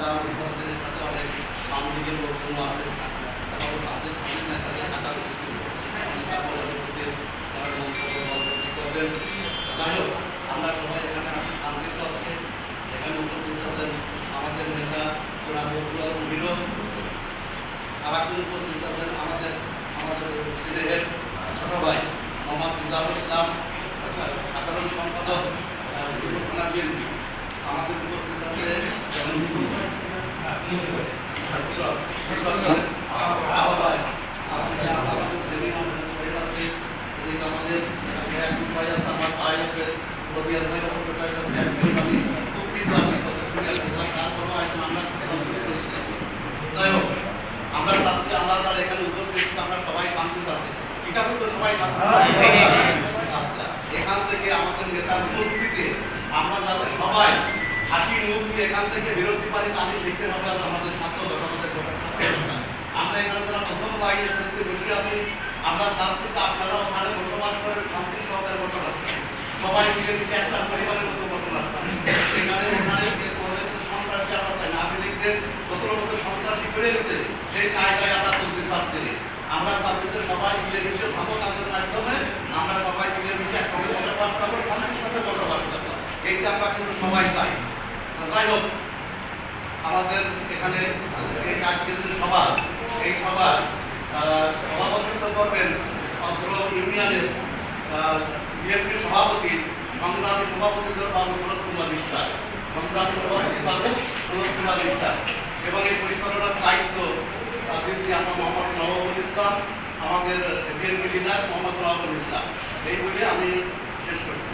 তার উপস্থিতির সাথে অনেক সামগ্রিকের লোকজন আছে তারপর তাদের তাদের নেতাদের টাকা দিচ্ছিল পরবর্তীতে তারা মন্তব্য যাই হোক, আমরা সবাই এখানে শান্তির পক্ষে। এখানে উপস্থিত আছেন আমাদের নেতা বকুলাল হিরো আর একজন উপস্থিত আছেন আমাদের আমাদের সিলেটের ছোট ভাই মোহাম্মদ ইসলাম সাধারণ সম্পাদক বিএনপি। আমাদের উপস্থিত আছে আমরা চাচ্ছি আমরা যারা এখানে উপস্থিত সবাই শান্তি আছে তো সবাই এখান থেকে আমাদের নেতার উপস্থিতিতে আমরা যাতে সবাই হাসি মুখ নিয়ে এখান থেকে বিরতি পারি তাহলে শিখতে হবে আমাদের স্বার্থ দরকার, আমাদের। আমরা এখানে যারা প্রথম লাইনের সাথে বসে আছি আমরা যে আপনারা ওখানে বসবাস করেন শান্তি সহকারে বসবাস করেন। সবাই মিলে মিশে একটা পরিবারের মতো বসবাস করেন। এখানে ওখানে সন্ত্রাসী আমরা চাই না আপনি লিখছেন সতেরো বছর সন্ত্রাসী বেড়ে গেছে সেই কায়দায় আমরা চলতে চাচ্ছি। আমরা চাচ্ছি যে সবাই মিলে মিশে ভালো কাজের মাধ্যমে আমরা সবাই মিলে মিশে একসঙ্গে বসবাস করব শান্তির সাথে বসবাস করব। এইটা আমরা কিন্তু সবাই চাই। যাই হোক আমাদের এখানে এই আজকের যে সভা এই সভার সভাপতিত্ব করবেন অত্র ইউনিয়নের বিএনপি সভাপতি, সংগ্রামী সভাপতি বাবু সনদ কুমার বিশ্বাস, সংগ্রামী সভাপতি বাবু সনদ কুমার বিশ্বাস এবং এই পরিচালনার দায়িত্ব দিচ্ছি আমরা মোহাম্মদ নবাবুল ইসলাম, আমাদের বিএনপি লিডার মোহাম্মদ নবাবুল ইসলাম। এই বলে আমি শেষ করছি।